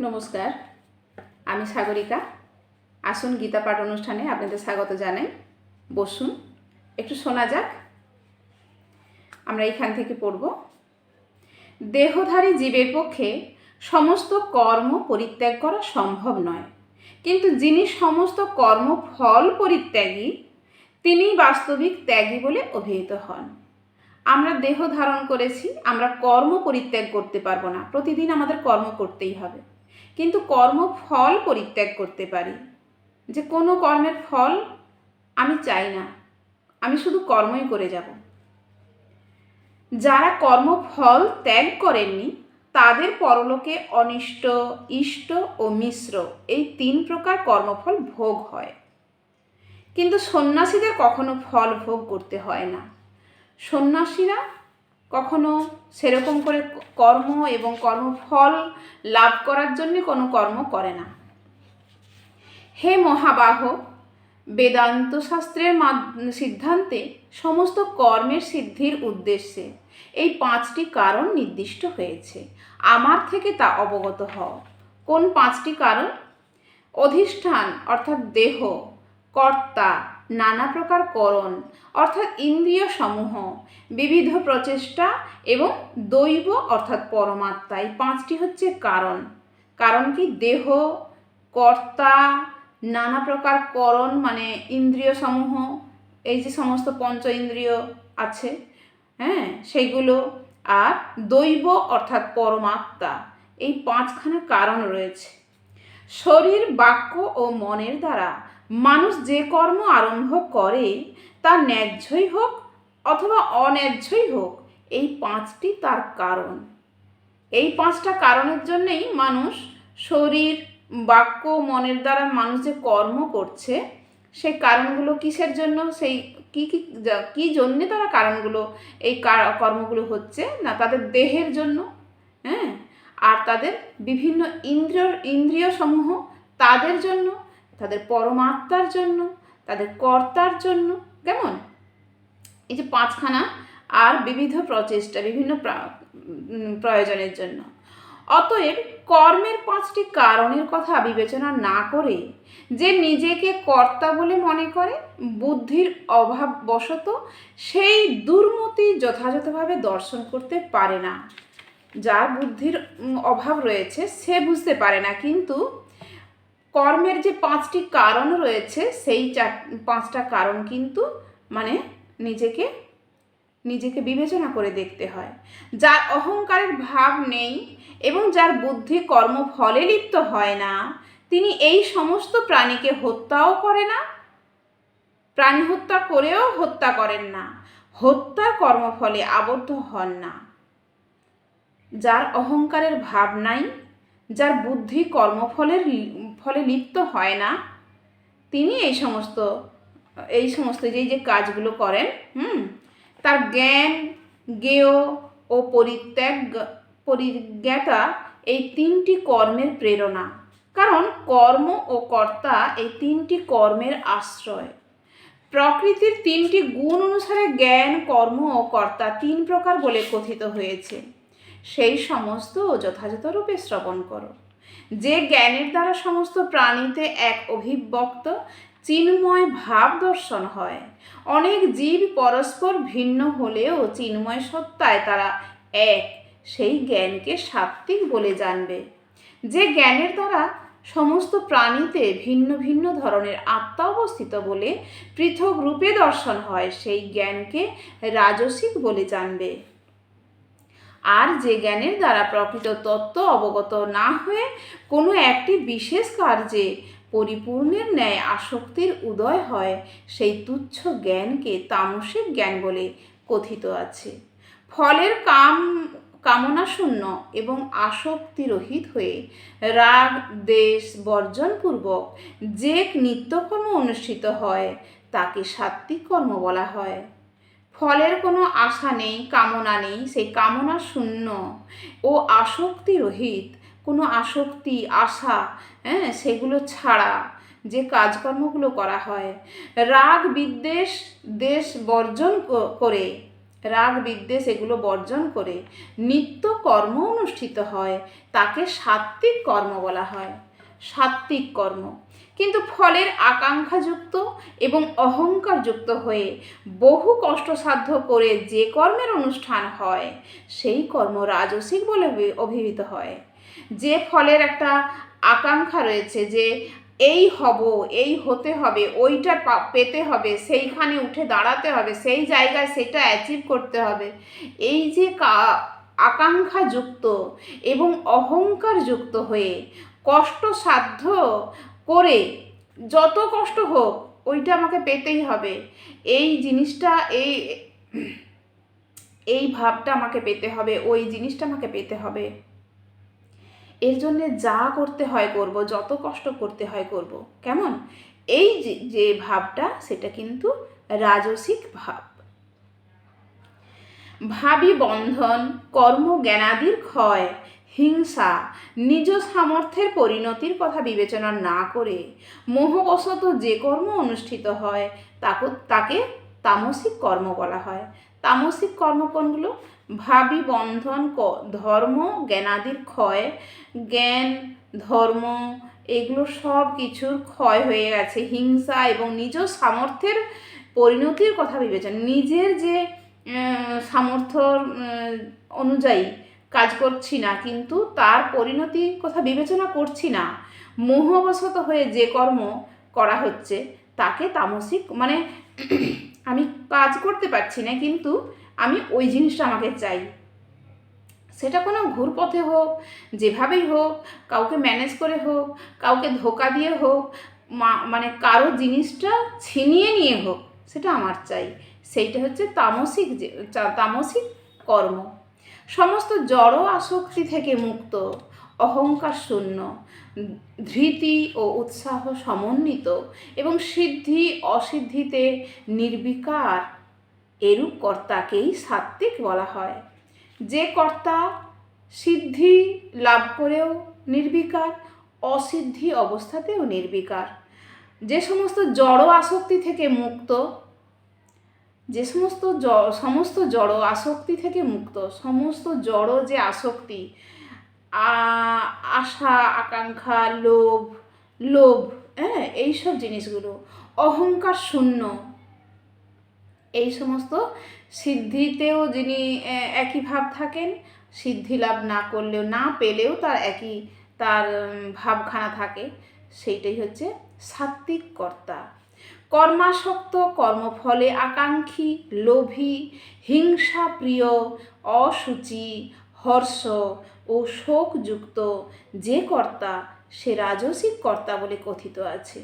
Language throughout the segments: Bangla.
নমস্কার, আমি সাগরিকা। আসুন গীতা পাঠ অনুষ্ঠানে আপনাদের স্বাগত জানাই। বসুন, একটু শোনা যাক। আমরা এখান থেকে পড়ব। দেহধারী জীবের পক্ষে সমস্ত কর্ম পরিত্যাগ করা সম্ভব নয়। কিন্তু যিনি সমস্ত কর্ম ফল পরিত্যাগী, তিনি বাস্তবিক ত্যাগী বলে অভিহিত হন। আমরা দেহ ধারণ করেছি, আমরা কর্ম পরিত্যাগ করতে পারব না। প্রতিদিন আমাদের কর্ম করতেই হবে। কিন্তু কর্ম ফল পরিত্যাগ করতে পারি। যে কোনো কর্মের ফল আমি চাই না। আমি শুধু কর্মই করে যাব। যারা কর্মফল ত্যাগ করেননি, তাদের পরলোকে অনিষ্ট, ইষ্ট ও মিশ্র এই তিন প্রকার কর্মফল ভোগ হয়। কিন্তু সন্ন্যাসীদের কখনো ফল ভোগ করতে হয় না। সন্ন্যাসীরা কখনো সেরকম করে কর্ম এবং কর্মফল লাভ করার জন্য কোনো কর্ম করে না। হে মহাবাহ, বেদান্ত শাস্ত্রের সিদ্ধান্তে সমস্ত কর্মের সিদ্ধির উদ্দেশ্যে এই পাঁচটি কারণ নির্দিষ্ট হয়েছে। আমার থেকে তা অবগত হও। কোন পাঁচটি কারণ? অধিষ্ঠান অর্থাৎ দেহ, কর্তা নানা প্রকার করণ, অর্থাৎ ইন্দ্রিয় সমূহ, বিবিধ প্রচেষ্টা এবং দৈব, অর্থাৎ পরমাত্মা এই পাঁচটি হচ্ছে কারণ। কারণ কি? দেহ, কর্তা, নানা প্রকার করণ মানে ইন্দ্রিয় সমূহ, এই যে সমস্ত পঞ্চ ইন্দ্রিয় আছে হ্যাঁ? সেইগুলো আর দৈব, অর্থাৎ পরমাত্মা। এই পাঁচখানা কারণ রয়েছে। শরীর, বাক্য ও মনের দ্বারা মানুষ যে কর্ম আরম্ভ করে, তা ন্যায্যই হোক অথবা অন্যায্যই হোক, এই পাঁচটি তার কারণ। এই পাঁচটা কারণের জন্যেই মানুষ শরীর, বাক্য, মনের দ্বারা মানুষ যে কর্ম করছে, সেই কারণগুলো কিসের জন্য, সেই কি কি কি জন্যে তারা কারণগুলো, এই কর্মগুলো হচ্ছে না তাদের দেহের জন্য হ্যাঁ? আর তাদের বিভিন্ন ইন্দ্রিয় ইন্দ্রিয় সমূহ তাদের জন্য তাদের পরমাত্মার জন্য, তাদের কর্তার জন্য, কেমন? এই যে পাঁচখানা আর বিবিধ প্রচেষ্টা, বিভিন্ন প্রয়োজনের জন্য। অতএব কর্মের পাঁচটি কারণের কথা বিবেচনা না করে যে নিজেকে কর্তা বলে মনে করে, বুদ্ধির অভাব অভাববশত সেই দুর্মতি যথাযথভাবে দর্শন করতে পারে না। যার বুদ্ধির অভাব রয়েছে সে বুঝতে পারে না, কিন্তু কর্মের যে পাঁচটি কারণ রয়েছে, সেই চার, পাঁচটা কারণ কিন্তু মানে নিজেকে নিজেকে বিবেচনা করে দেখতে হয়। যার অহংকারের ভাব নেই এবং যার বুদ্ধি কর্মফলে লিপ্ত হয় না, তিনি এই সমস্ত প্রাণীকে হত্যাও করে না, প্রাণী হত্যা করেও হত্যা করেন না, হত্যার কর্মফলে আবদ্ধ হন না। যার অহংকারের ভাব নাই যার বুদ্ধি কর্মফলের ফলে লিপ্ত হয় না, তিনি এই সমস্ত এই সমস্ত যে যে কাজগুলো করেন, হুম, তার জ্ঞান, জ্ঞেয় ও পরিত্যাগ, পরিজ্ঞাতা এই তিনটি কর্মের প্রেরণা। কারণ কর্ম ও কর্তা এই তিনটি কর্মের আশ্রয়। প্রকৃতির তিনটি গুণ অনুসারে জ্ঞান, কর্ম ও কর্তা তিন প্রকার বলে কথিত হয়েছে। সেই সমস্ত যথাযথরূপে শ্রবণ করো। যে জ্ঞানের দ্বারা সমস্ত প্রাণীতে এক অভিব্যক্ত চিন্ময় ভাব দর্শন হয়, অনেক জীব পরস্পর ভিন্ন হলেও চিন্ময় সত্তায় তারা এক, সেই জ্ঞানকে সাত্ত্বিক বলে জানবে। যে জ্ঞানের দ্বারা সমস্ত প্রাণীতে ভিন্ন ভিন্ন ধরনের আত্মা অবস্থিত বলে পৃথক রূপে দর্শন হয়, সেই জ্ঞানকে রাজসিক বলে জানবে। আর যে জ্ঞানের দ্বারা প্রকৃত তত্ত্ব অবগত না হয়ে কোনো একটি বিশেষ কার্যে পরিপূর্ণের ন্যায় আসক্তির উদয় হয়, সেই তুচ্ছ জ্ঞানকে তামসিক জ্ঞান বলে কথিত আছে। ফলের কাম, কামনা শূন্য এবং আসক্তিরহিত হয়ে রাগ, দেশ, বর্জনপূর্বক যে নিত্যকর্ম অনুষ্ঠিত হয়, তাকে সাত্ত্বিক কর্ম বলা হয়। ফলের কোনো আশা নেই, কামনা নেই, সেই কামনা শূন্য। ও আসক্তি রহিত, কোনো আসক্তি, আশা হ্যাঁ সেগুলো ছাড়া যে কাজকর্মগুলো করা হয়। রাগ বিদ্বেষ, দেশ বর্জন করে। রাগ বিদ্বেষ এগুলো বর্জন করে। নিত্য কর্ম অনুষ্ঠিত হয়, তাকে সাত্ত্বিক কর্ম বলা হয়। সাত্ত্বিক কর্ম। কিন্তু ফলের আকাঙ্ক্ষাযুক্ত এবং অহংকারযুক্ত হয়ে বহু কষ্টসাধ্য করে যে কর্মের অনুষ্ঠান হয়, সেই কর্ম রাজসিক বলে অভিহিত হয়। যে ফলের একটা আকাঙ্ক্ষা রয়েছে যে, এই হব, এই হতে হবে, ওইটা পেতে হবে, সেইখানে উঠে দাঁড়াতে হবে, সেই জায়গায় সেটা অ্যাচিভ করতে হবে। এই যে আকাঙ্ক্ষাযুক্ত এবং অহংকারযুক্ত হয়ে কষ্টসাধ্য করে যত কষ্ট হোক ওইটা আমাকে পেতেই হবে। এই জিনিসটা, এই এই ভাবটা আমাকে পেতে হবে, ওই জিনিসটা আমাকে পেতে হবে। এর জন্য যা করতে হয় করব, যত কষ্ট করতে হয় করব। কেমন? এই যে ভাবটা, সেটা কিন্তু রাজসিক ভাব। ভাবি বন্ধন কর্ম জ্ঞানাদির ক্ষয় হিংসা নিজ সামর্থ্যের পরিণতির কথা বিবেচনা না করে মোহবশত যে কর্ম অনুষ্ঠিত হয় তাকে তাকে তামসিক কর্ম বলা হয়। তামসিক কর্ম কোনগুলো? ভাবি বন্ধন ধর্ম জ্ঞানাদির ক্ষয় জ্ঞান ধর্ম এগুলো সব কিছুর ক্ষয় হয়ে গেছে। হিংসা এবং নিজ সামর্থ্যের পরিণতির কথা বিবেচনা নিজের যে আহ, সামর্থ্যর অনুযায়ী কাজ করছি না, কিন্তু তার পরিণতির কথা বিবেচনা করছি না। মোহবশত হয়ে যে কর্ম করা হচ্ছে, তাকে তামসিক মানে আমি কাজ করতে পারছি না, কিন্তু আমি ওই জিনিসটা আমাকে চাই। সেটা কোনো ঘুরপথে হোক, যেভাবেই হোক, কাউকে ম্যানেজ করে হোক, কাউকে ধোকা দিয়ে হোক মানে কারও জিনিসটা ছিনিয়ে নিয়ে হোক, সেটা আমার চাই। সেইটা হচ্ছে তামসিক যে তামসিক কর্ম। সমস্ত জড় আসক্তি থেকে মুক্ত, অহংকার শূন্য, ধৃতি ও উৎসাহ সমন্বিত এবং সিদ্ধি অসিদ্ধিতে নির্বিকার এরূপ কর্তাকেই সাত্ত্বিক বলা হয়। যে কর্তা সিদ্ধি লাভ করেও নির্বিকার, অসিদ্ধি অবস্থাতেও নির্বিকার। যে সমস্ত জড় আসক্তি থেকে মুক্ত যে সমস্ত সমস্ত জড় আসক্তি থেকে মুক্ত, সমস্ত জড় যে আসক্তি আশা, আকাঙ্ক্ষা, লোভ লোভ হ্যাঁ এইসব জিনিসগুলো, অহংকার শূন্য, এই সমস্ত সিদ্ধিতেও যিনি একই ভাব থাকেন, সিদ্ধি লাভ না করলেও, না পেলেও তার একই, তার ভাবখানা থাকে, সেইটাই হচ্ছে সাত্ত্বিক কর্তা। কর্মাসক্ত কর্মফলে আকাঙ্ক্ষী, লোভী হিংসা প্রিয় অসুচি, হর্ষ ও শোকযুক্ত যে কর্তা সে রাজসিক কর্তা বলে কথিত আছে।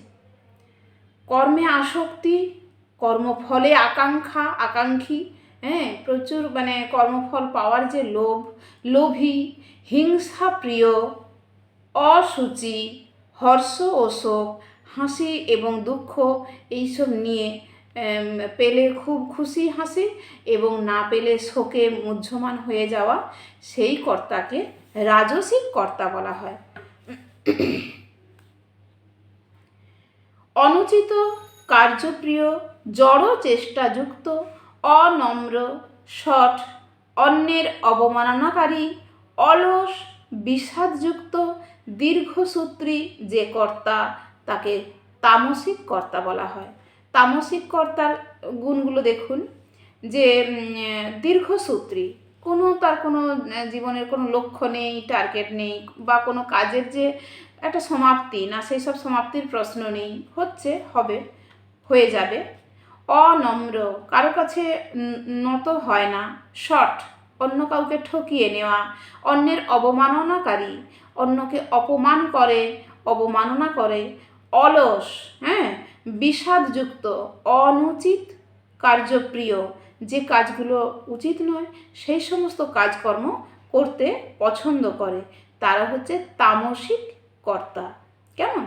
কর্মে আসক্তি, কর্মফলে আকাঙ্ক্ষা, আকাঙ্ক্ষী হ্যাঁ প্রচুর মানে কর্মফল পাওয়ার যে লোভ, লোভী হিংসা প্রিয় অসুচি, হর্ষ ও শোক হাসি এবং দুঃখ এইসব নিয়ে পেলে খুব খুশি হাসি এবং না পেলে শোকে মুহ্যমান হয়ে যাওয়া সেই কর্তাকে রাজসিক কর্তা বলা হয়। অনুচিত, কার্যপ্রিয়, জড় চেষ্টাযুক্ত, অনম্র শট অন্যের অবমাননাকারী, অলস, বিষাদযুক্ত, দীর্ঘসূত্রী যে কর্তা তাকে তামসিক কর্তা বলা হয়। তামসিক কর্তার গুণগুলো দেখুন, যে দীর্ঘসূত্রী কোনো তার কোনো জীবনের কোনো লক্ষ্য নেই টার্গেট নেই, বা কোনো কাজের যে একটা সমাপ্তি, না সেই সব সমাপ্তির প্রশ্ন নেই, হচ্ছে, হবে, হয়ে যাবে। অনম্র, কারও কাছে নত হয় না শর্ট অন্য কাউকে ঠকিয়ে নেওয়া, অন্যের অবমাননাকারী, অন্যকে অপমান করে, অবমাননা করে অলস হ্যাঁ বিষাদযুক্ত, অনুচিত, কার্যপ্রিয়। যে কাজগুলো উচিত নয়, সেই সমস্ত কাজকর্ম করতে পছন্দ করে। তারা হচ্ছে তামসিক কর্তা। কেমন?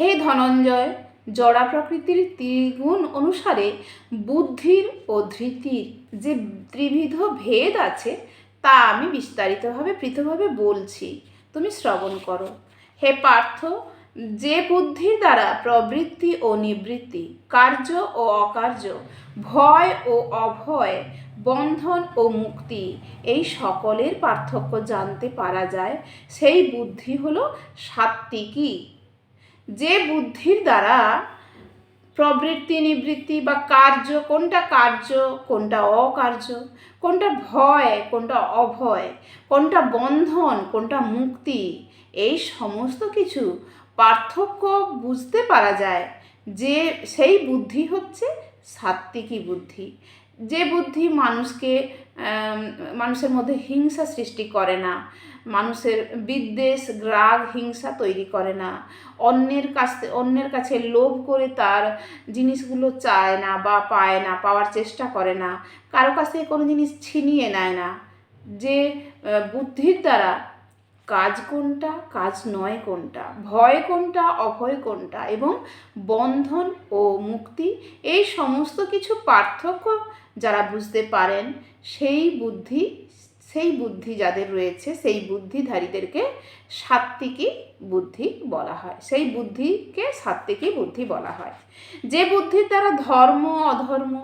হে ধনঞ্জয়, জড়া প্রকৃতির ত্রিগুণ অনুসারে বুদ্ধির ও ধৃতির যে ত্রিবিধ ভেদ আছে, তা আমি বিস্তারিতভাবে, পৃথকভাবে বলছি। তুমি শ্রবণ করো। হে পার্থ, যে বুদ্ধির দ্বারা প্রবৃত্তি ও নিবৃত্তি, কার্য ও অকার্য, ভয় ও অভয়, বন্ধন ও মুক্তি, এই সকলের পার্থক্য জানতে পারা যায়, সেই বুদ্ধি হলো সাত্ত্বিকী। যে বুদ্ধির দ্বারা প্রবৃত্তি, নিবৃত্তি বা কার্য, কোনটা কার্য, কোনটা অকার্য, কোনটা ভয়, কোনটা অভয়, কোনটা বন্ধন, কোনটা মুক্তি এই সমস্ত কিছু পার্থক্য বুঝতে পারা যায় যে সেই বুদ্ধি হচ্ছে সাত্ত্বিকী বুদ্ধি। যে বুদ্ধি মানুষকে মানুষের মধ্যে হিংসা সৃষ্টি করে না, মানুষের বিদ্বেষ, রাগ, হিংসা তৈরি করে না। অন্যের কাছ অন্যের কাছে লোভ করে তার জিনিসগুলো চায় না বা পায় না, পাওয়ার চেষ্টা করে না। কারও কাছ থেকে কোনো জিনিস ছিনিয়ে নেয় না। যে বুদ্ধির দ্বারা কাজ কোনটা, কাজ নয় কোনটা, ভয় কোনটা, অভয় কোনটা এবং বন্ধন ও মুক্তি, এই সমস্ত কিছু পার্থক্য যারা বুঝতে পারেন, সেই বুদ্ধি সেই বুদ্ধি যাদের রয়েছে, সেই বুদ্ধিধারীদেরকে সাত্ত্বিকী বুদ্ধি বলা হয়, সেই বুদ্ধিকে সাত্ত্বিকী বুদ্ধি বলা হয়। যে বুদ্ধির দ্বারা ধর্ম, অধর্ম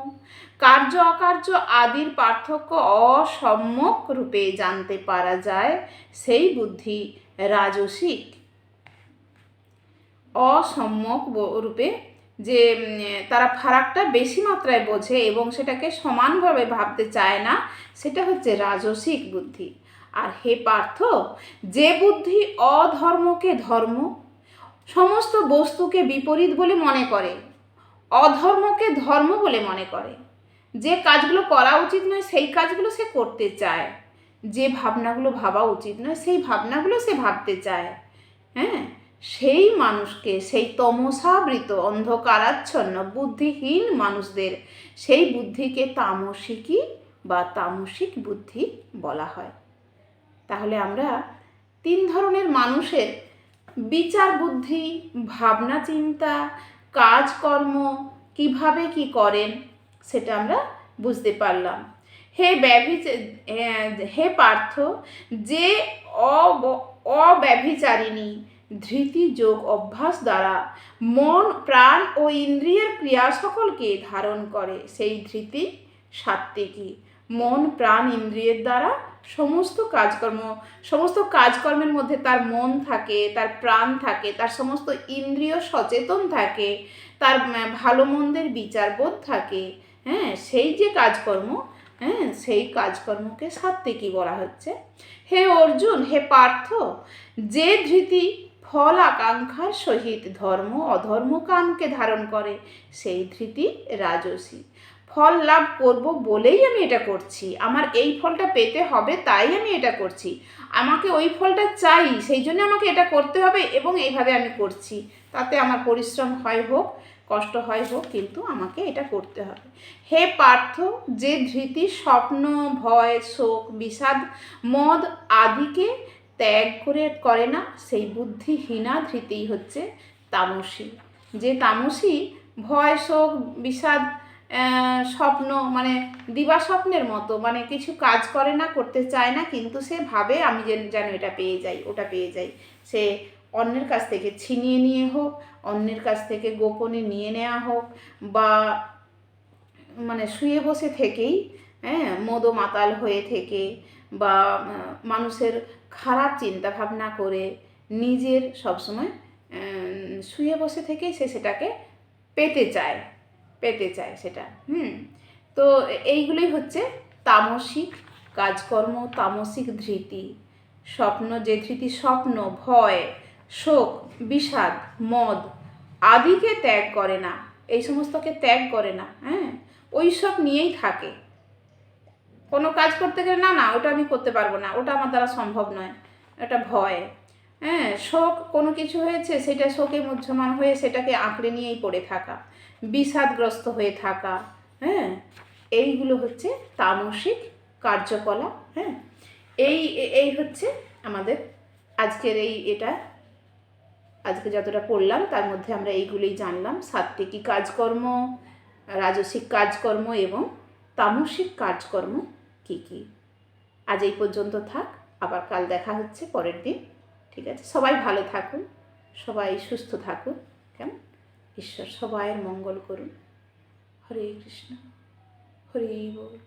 কার্য অকার্য আদির পার্থক্য অসম্যক রূপে জানতে পারা যায়। সেই বুদ্ধি রাজসিক। অসম্যক রূপে যে তারা ফারাকটা বেশি মাত্রায় বোঝে এবং সেটাকে সমানভাবে ভাবতে চায় না, সেটা হচ্ছে রাজসিক বুদ্ধি। আর হে পার্থ, যে বুদ্ধি অধর্মকে ধর্ম, সমস্ত বস্তুকে বিপরীত বলে মনে করে, অধর্মকে ধর্ম বলে মনে করে যে কাজগুলো করা উচিত নয়, সেই কাজগুলো সে করতে চায়। যে ভাবনাগুলো ভাবা উচিত নয়, সেই ভাবনাগুলো সে ভাবতে চায়। হ্যাঁ? সেই মানুষকে, সেই তমসাবৃত, অন্ধকারাচ্ছন্ন, বুদ্ধিহীন মানুষদের, সেই বুদ্ধিকে তামসিকই বা তামসিক বুদ্ধি বলা হয়। তাহলে আমরা তিন ধরনের মানুষের বিচার বুদ্ধি, ভাবনা চিন্তা, কাজকর্ম কীভাবে কি করেন সেটা আমরা বুঝতে পারলাম। হে ব্যভিচ হে পার্থ, যে অব অব্যভিচারিণী ধৃতি যোগ অভ্যাস দ্বারা মন, প্রাণ ও ইন্দ্রিয়ের ক্রিয়া সকলকে ধারণ করে, সেই ধৃতি সাত্ত্বিকী মন, প্রাণ, ইন্দ্রিয়ের দ্বারা সমস্ত কাজকর্ম, সমস্ত কাজকর্মের মধ্যে তার মন থাকে, তার প্রাণ থাকে, তার সমস্ত ইন্দ্রিয় সচেতন থাকে, তার ভালো মন্দের বিচারবোধ থাকে হ্যাঁ সেই যে কাজকর্ম হ্যাঁ সেই কাজকর্মকে সাত্ত্বিকী বলা হচ্ছে। হে অর্জুন, হে পার্থ, যে ধৃতি ফল আকাঙ্ক্ষার সহিত ধর্ম অধর্ম কামকে ধারণ করে, সেই ধৃতি রাজসী। ফল লাভ করব বলেই আমি এটা করছি। আমার এই ফলটা পেতে হবে তাই আমি এটা করছি। আমাকে ওই ফলটা চাই, সেই জন্য আমাকে এটা করতে হবে এবং এইভাবে আমি করছি। তাতে আমার পরিশ্রম হয় হোক কষ্ট হয় হোক, কিন্তু আমাকে এটা করতে হবে। হে পার্থ, যে ধৃতি, স্বপ্ন, ভয়, শোক, বিষাদ, মদ আদিকে ত্যাগ করে করে না, সেই বুদ্ধিহীনা ধৃতি হচ্ছে তামসী। যে তামসী ভয়, শোক, বিষাদ স্বপ্ন মানে দিবা স্বপ্নের মতো মানে কিছু কাজ করে না, করতে চায় না, কিন্তু সে ভাবে আমি যেন এটা পেয়ে যাই, ওটা পেয়ে যাই। সে অন্যের কাছ থেকে ছিনিয়ে নিয়ে হোক, অন্যের কাছ থেকে গোপনে নিয়ে নেওয়া হোক বা মানে শুয়ে বসে থেকেই হ্যাঁ মদো মাতাল হয়ে থেকে বা মানুষের খারাপ চিন্তা ভাবনা করে নিজের সবসময় শুয়ে বসে থেকেই সে সেটাকে পেতে চায় পেতে চায় সেটা, হুম। তো এইগুলোই হচ্ছে তামসিক কাজকর্ম, তামসিক ধৃতি, স্বপ্ন, যে ধৃতি স্বপ্ন, ভয় শোক, বিষাদ, মদ আদিকে ত্যাগ করে না। এই সমস্তকে ত্যাগ করে না হ্যাঁ? ওই সব নিয়েই থাকে। কোনো কাজ করতে গেলে, না না, ওটা আমি করতে পারব না, ওটা আমার দ্বারা সম্ভব নয়। এটা ভয় হ্যাঁ? শোক কোনো কিছু হয়েছে, সেটা শোকে মুহ্যমান হয়ে সেটাকে আঁকড়ে নিয়েই পড়ে থাকা। বিষাদগ্রস্ত হয়ে থাকা হ্যাঁ? এইগুলো হচ্ছে তামসিক কার্যকলাপ হ্যাঁ? এই এই হচ্ছে আমাদের আজকের এই এটা আজকে যতটা পড়লাম, তার মধ্যে আমরা এইগুলোই জানলাম। সাত্ত্বিকী কাজকর্ম, রাজসিক কাজকর্ম এবং তামসিক কাজকর্ম কী কী? আজ এই পর্যন্ত থাক, আবার কাল দেখা হচ্ছে পরের দিন। ঠিক আছে? সবাই ভালো থাকুন, সবাই সুস্থ থাকুন, কেমন? ঈশ্বর সবাইয়ের মঙ্গল করুন। হরে কৃষ্ণ, হরে বল।